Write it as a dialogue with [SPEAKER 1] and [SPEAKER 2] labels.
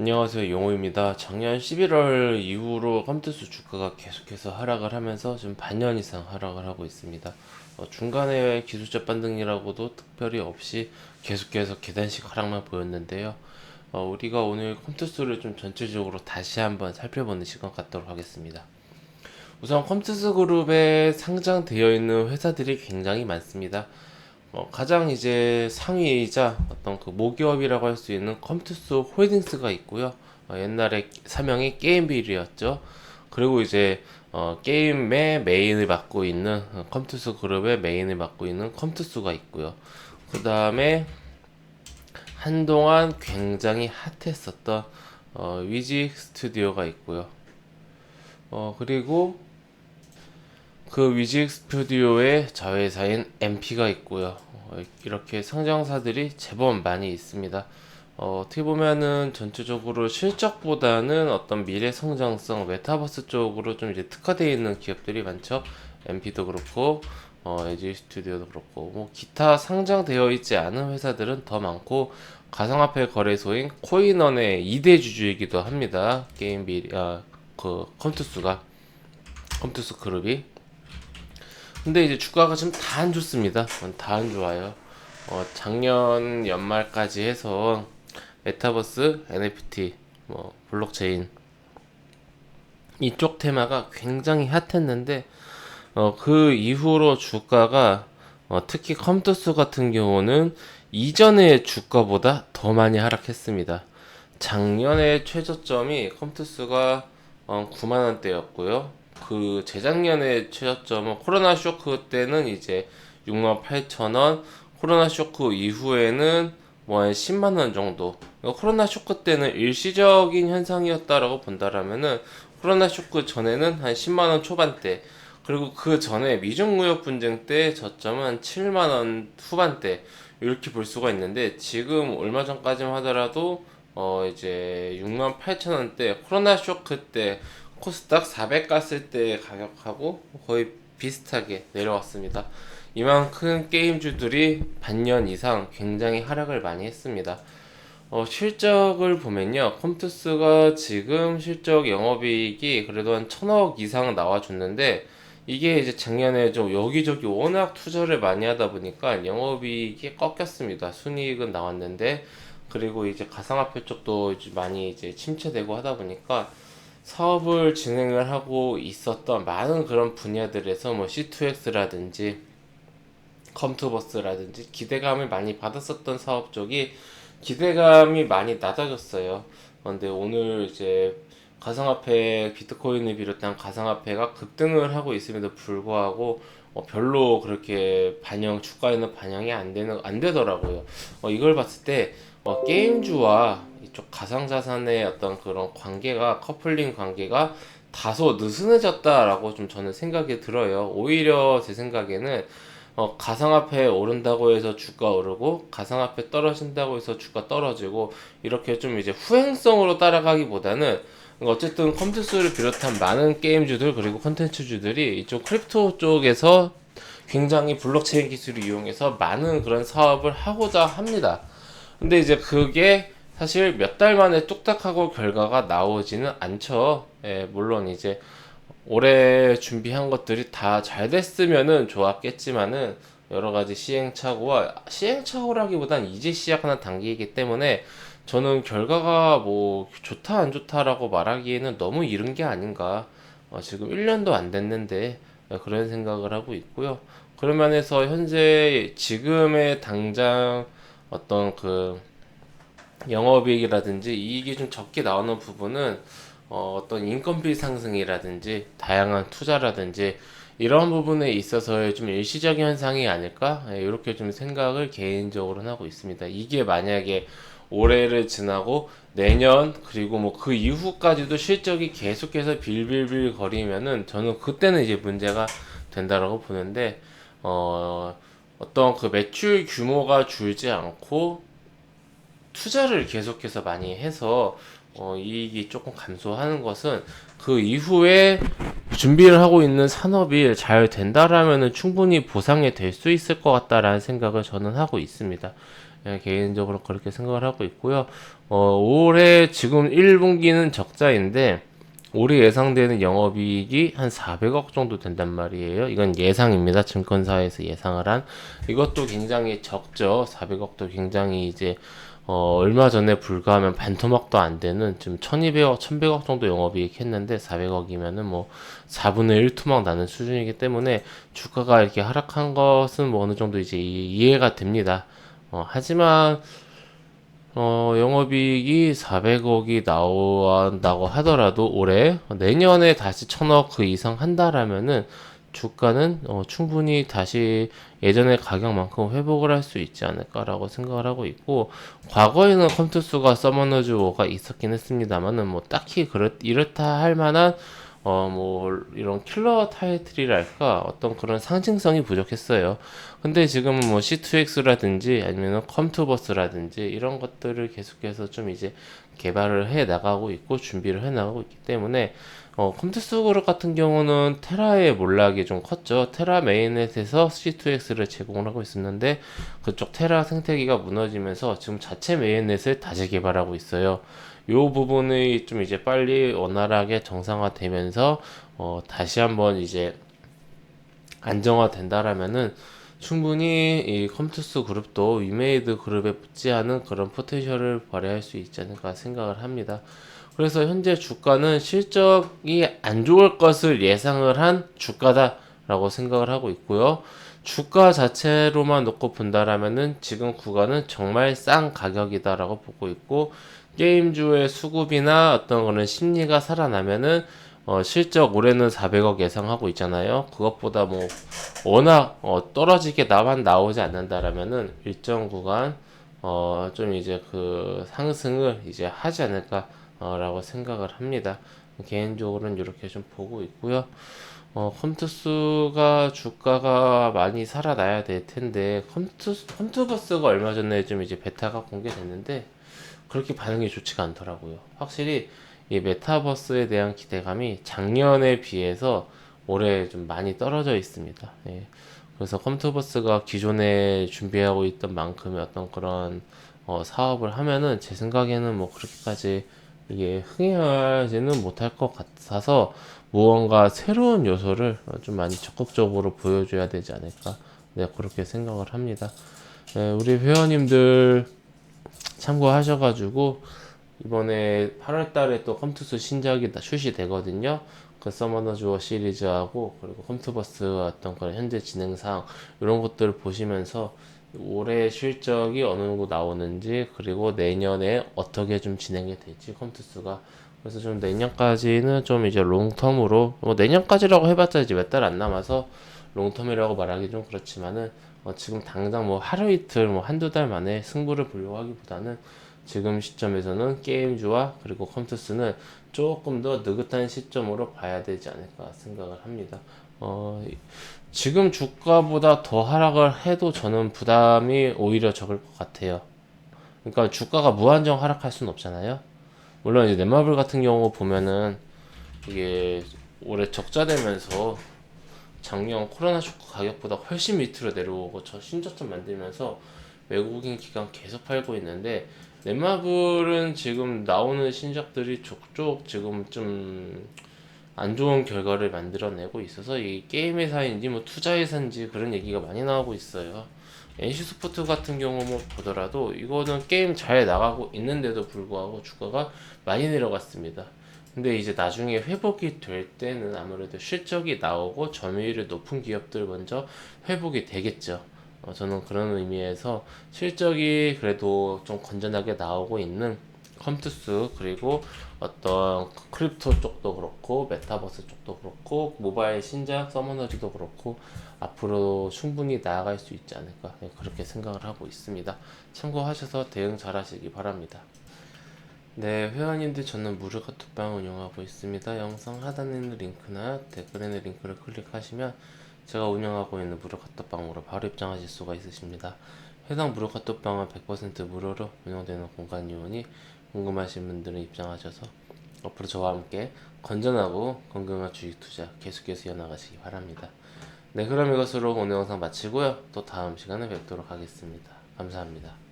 [SPEAKER 1] 안녕하세요 용호입니다. 작년 11월 이후로 컴투스 주가가 계속해서 하락을 하면서 지금 반년 이상 하락을 하고 있습니다. 어, 중간에 기술적 반등이라고도 특별히 없이 계속해서 계단식 하락만 보였는데요. 어, 우리가 오늘 컴투스를 좀 전체적으로 다시 한번 살펴보는 시간 갖도록 하겠습니다. 우선 컴투스 그룹에 상장되어 있는 회사들이 굉장히 많습니다. 어, 가장 이제 상위이자 어떤 그 모기업이라고 할 수 있는 컴투스 홀딩스가 있고요. 어, 옛날에 사명이 게임빌이었죠. 그리고 이제 어, 게임의 메인을 맡고 있는 어, 컴투스 그룹의 메인을 맡고 있는 컴투스가 있고요. 그 다음에 한동안 굉장히 핫했었던 어, 위지 스튜디오가 있고요. 어, 그리고 그 위직 스튜디오의 자회사인 MP가 있고요. 어, 이렇게 상장사들이 제법 많이 있습니다. 어, 어떻게 보면은 전체적으로 실적보다는 어떤 미래 성장성, 메타버스 쪽으로 좀 이제 특화되어 있는 기업들이 많죠. MP도 그렇고, 어, 에지 스튜디오도 그렇고, 뭐 기타 상장되어 있지 않은 회사들은 더 많고, 가상화폐 거래소인 코인원의 2대 주주이기도 합니다. 게임비, 아, 그 컴투스가 컴투스 그룹이 근데 이제 주가가 지금 다 안 좋습니다. 다 안 좋아요. 어, 작년 연말까지 해서 메타버스, NFT, 뭐 블록체인 이쪽 테마가 굉장히 핫했는데 어, 그 이후로 주가가 어, 특히 컴투스 같은 경우는 이전의 주가보다 더 많이 하락했습니다. 작년에 최저점이 컴투스가 어, 9만 원대였고요. 그 재작년에 최저점은 코로나 쇼크 때는 이제 6만 8천 원, 코로나 쇼크 이후에는 뭐 한 10만 원 정도. 그러니까 코로나 쇼크 때는 일시적인 현상이었다라고 본다라면은 코로나 쇼크 전에는 한 10만 원 초반대. 그리고 그 전에 미중무역 분쟁 때 저점은 한 7만 원 후반대 이렇게 볼 수가 있는데 지금 얼마 전까지만 하더라도 어 이제 6만 8천 원대 코로나 쇼크 때 코스닥 400 갔을 때 가격하고 거의 비슷하게 내려왔습니다. 이만큼 게임주들이 반년 이상 굉장히 하락을 많이 했습니다. 어, 실적을 보면요. 컴투스가 지금 실적 영업이익이 그래도 한 천억 이상 나와줬는데 이게 이제 작년에 좀 여기저기 워낙 투자를 많이 하다 보니까 영업이익이 꺾였습니다. 순이익은 나왔는데 그리고 이제 가상화폐 쪽도 이제 많이 이제 침체되고 하다 보니까 사업을 진행을 하고 있었던 많은 그런 분야들에서 뭐 C2X라든지 컴투버스라든지 기대감을 많이 받았었던 사업 쪽이 기대감이 많이 낮아졌어요. 그런데 오늘 이제 가상화폐 비트코인을 비롯한 가상화폐가 급등을 하고 있음에도 불구하고 어, 별로 그렇게 반영 주가에는 반영이 안 되는 안 되더라고요. 어, 이걸 봤을 때 어, 게임주와 이쪽 가상자산의 어떤 그런 관계가 커플링 관계가 다소 느슨해졌다라고 좀 저는 생각이 들어요. 오히려 제 생각에는 어, 가상화폐 오른다고 해서 주가 오르고 가상화폐 떨어진다고 해서 주가 떨어지고 이렇게 좀 이제 후행성으로 따라가기보다는 어쨌든 컴퓨터를 비롯한 많은 게임주들 그리고 컨텐츠주들이 이쪽 크립토 쪽에서 굉장히 블록체인 기술을 이용해서 많은 그런 사업을 하고자 합니다. 근데 이제 그게 사실 몇 달 만에 뚝딱하고 결과가 나오지는 않죠. 예, 물론 이제 올해 준비한 것들이 다 잘 됐으면은 좋았겠지만은 여러 가지 시행착오와 시행착오라기보단 이제 시작하는 단계이기 때문에 저는 결과가 뭐 좋다 안 좋다라고 말하기에는 너무 이른 게 아닌가. 어, 지금 1년도 안 됐는데 어, 그런 생각을 하고 있고요. 그런 면에서 현재 지금의 당장 어떤 그 영업이익이라든지 이익이 좀 적게 나오는 부분은 어, 어떤 인건비 상승이라든지 다양한 투자라든지 이런 부분에 있어서의 좀 일시적인 현상이 아닐까 예, 이렇게 좀 생각을 개인적으로는 하고 있습니다. 이게 만약에 올해를 지나고 내년 그리고 뭐 그 이후까지도 실적이 계속해서 빌빌빌 거리면은 저는 그때는 이제 문제가 된다라고 보는데 어 어떤 그 매출 규모가 줄지 않고 투자를 계속해서 많이 해서 어, 이익이 조금 감소하는 것은 그 이후에 준비를 하고 있는 산업이 잘 된다라면은 충분히 보상이 될 수 있을 것 같다라는 생각을 저는 하고 있습니다. 예, 개인적으로 그렇게 생각을 하고 있고요. 어, 올해 지금 1분기는 적자인데 올해 예상되는 영업이익이 한 400억 정도 된단 말이에요. 이건 예상입니다. 증권사에서 예상을 한 이것도 굉장히 적죠. 400억도 굉장히 이제 어, 얼마 전에 불과하면 반토막도 안 되는 지금 1200억, 1100억 정도 영업이익 했는데 400억이면은 뭐 4분의 1 토막 나는 수준이기 때문에 주가가 이렇게 하락한 것은 뭐 어느 정도 이제 이- 이해가 됩니다. 어, 하지만 어, 영업이익이 400억이 나온다고 하더라도 올해 내년에 다시 1000억 그 이상 한다라면은 주가는 어, 충분히 다시 예전의 가격만큼 회복을 할 수 있지 않을까라고 생각을 하고 있고 과거에는 컴투스가 서머너즈 워가 있었긴 했습니다만은 뭐 딱히 그렇 이렇다 할 만한 어 뭐 이런 킬러 타이틀이랄까 어떤 그런 상징성이 부족했어요. 근데 지금은 뭐 C2X라든지 아니면 컴투버스라든지 이런 것들을 계속해서 좀 이제 개발을 해 나가고 있고 준비를 해 나가고 있기 때문에 어, 컴투스 그룹 같은 경우는 테라의 몰락이 좀 컸죠. 테라 메인넷에서 C2X를 제공을 하고 있었는데 그쪽 테라 생태계가 무너지면서 지금 자체 메인넷을 다시 개발하고 있어요. 요 부분이 좀 이제 빨리 원활하게 정상화되면서 어, 다시 한번 이제 안정화된다라면은 충분히 이 컴투스 그룹도 위메이드 그룹에 붙지 않은 그런 포텐셜을 발휘할 수 있지 않을까 생각을 합니다. 그래서 현재 주가는 실적이 안 좋을 것을 예상을 한 주가다라고 생각을 하고 있고요. 주가 자체로만 놓고 본다라면은 지금 구간은 정말 싼 가격이다라고 보고 있고 게임주의 수급이나 어떤 거는 심리가 살아나면은 어, 실적 올해는 400억 예상하고 있잖아요. 그것보다 뭐 워낙 어, 떨어지게 나만 나오지 않는다라면은 일정 구간 어, 좀 이제 그 상승을 이제 하지 않을까 라고 생각을 합니다. 개인적으로는 이렇게 좀 보고 있고요. 어, 컴투스가 주가가 많이 살아나야 될 텐데 컴투스 컴투버스가 얼마 전에 좀 이제 베타가 공개됐는데 그렇게 반응이 좋지가 않더라고요. 확실히 이 메타버스에 대한 기대감이 작년에 비해서 올해 좀 많이 떨어져 있습니다. 예. 그래서 컴투버스가 기존에 준비하고 있던 만큼의 어떤 그런 어, 사업을 하면은 제 생각에는 뭐 그렇게까지 이게 흥행하지는 못할 것 같아서 무언가 새로운 요소를 어, 좀 많이 적극적으로 보여줘야 되지 않을까 네 그렇게 생각을 합니다. 예, 우리 회원님들 참고하셔가지고 이번에 8월달에 또 컴투스 신작이 다 출시되거든요. 그 서머너 주어 시리즈하고 그리고 컴투버스 어떤 그런 현재 진행 상 이런 것들을 보시면서 올해 실적이 어느 정도 나오는지 그리고 내년에 어떻게 좀 진행이 될지 컴투스가 그래서 좀 내년까지는 좀 이제 롱텀으로 뭐 내년까지라고 해봤자 이제 몇 달 안 남아서 롱텀이라고 말하기 좀 그렇지만은 어 지금 당장 뭐 하루 이틀 뭐 한두 달 만에 승부를 보려고 하기보다는 지금 시점에서는 게임주와 그리고 컴투스는 조금 더 느긋한 시점으로 봐야 되지 않을까 생각을 합니다. 어, 이- 지금 주가보다 더 하락을 해도 저는 부담이 오히려 적을 것 같아요. 그러니까 주가가 무한정 하락할 수는 없잖아요. 물론 이제 넷마블 같은 경우 보면은 이게 올해 적자되면서 작년 코로나 쇼크 가격보다 훨씬 밑으로 내려오고 저 신저점 만들면서 외국인 기관 계속 팔고 있는데 넷마블은 지금 나오는 신작들이 족족 지금 좀 안 좋은 결과를 만들어내고 있어서 이 게임 회사인지 뭐 투자 회사인지 그런 얘기가 많이 나오고 있어요. NC 스포츠 같은 경우 뭐 보더라도 이거는 게임 잘 나가고 있는데도 불구하고 주가가 많이 내려갔습니다. 근데 이제 나중에 회복이 될 때는 아무래도 실적이 나오고 점유율이 높은 기업들 먼저 회복이 되겠죠. 어, 저는 그런 의미에서 실적이 그래도 좀 건전하게 나오고 있는 컴투스 그리고 어떤 크립토 쪽도 그렇고 메타버스 쪽도 그렇고 모바일 신작 서머너즈도 그렇고 앞으로 충분히 나아갈 수 있지 않을까 네, 그렇게 생각을 하고 있습니다. 참고하셔서 대응 잘 하시기 바랍니다. 네, 회원님들 저는 무료 카톡방 운영하고 있습니다. 영상 하단에 있는 링크나 댓글에 있는 링크를 클릭하시면 제가 운영하고 있는 무료 카톡방으로 바로 입장하실 수가 있으십니다. 해당 무료 카톡방은 100% 무료로 운영되는 공간이오니 궁금하신 분들은 입장하셔서 앞으로 저와 함께 건전하고 건강한 주식 투자 계속해서 이어나가시기 바랍니다. 네, 그럼 이것으로 오늘 영상 마치고요. 또 다음 시간에 뵙도록 하겠습니다. 감사합니다.